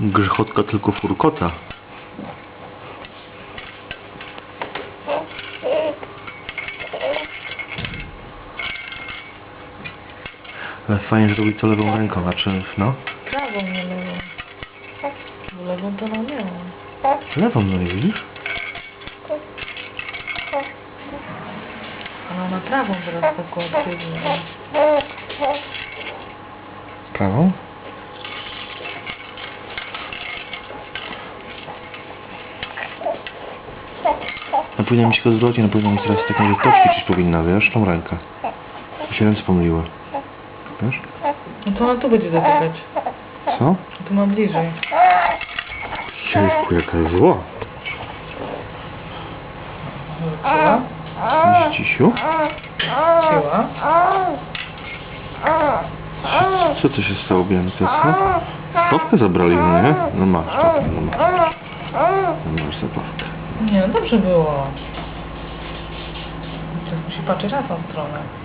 Grzechotka tylko furkota. Ale fajnie, że robi to lewą ręką, znaczy, no. Prawą, nie lewą. Bo lewą to ona miała. Lewą, no nie widzisz? Ona na prawą teraz taką aktywną. Prawą? No powinna mieć tylko zwrotnie, no powinna mieć teraz taką, że to ćwiczyć powinna, wiesz, tą rękę. Mi się ręce pomyliły. Wiesz? No to ona tu będzie dotykać. Co? Tu ma bliżej. Jejku, jaka jest zła. Siła? Zdzisiu? Siła? Co to się stało, Bianka, co? Stopkę zabrali, no nie? No masz, stopkę, no masz. No masz zabawkę. Nie, no dobrze było. Teraz musi patrzeć na tą stronę.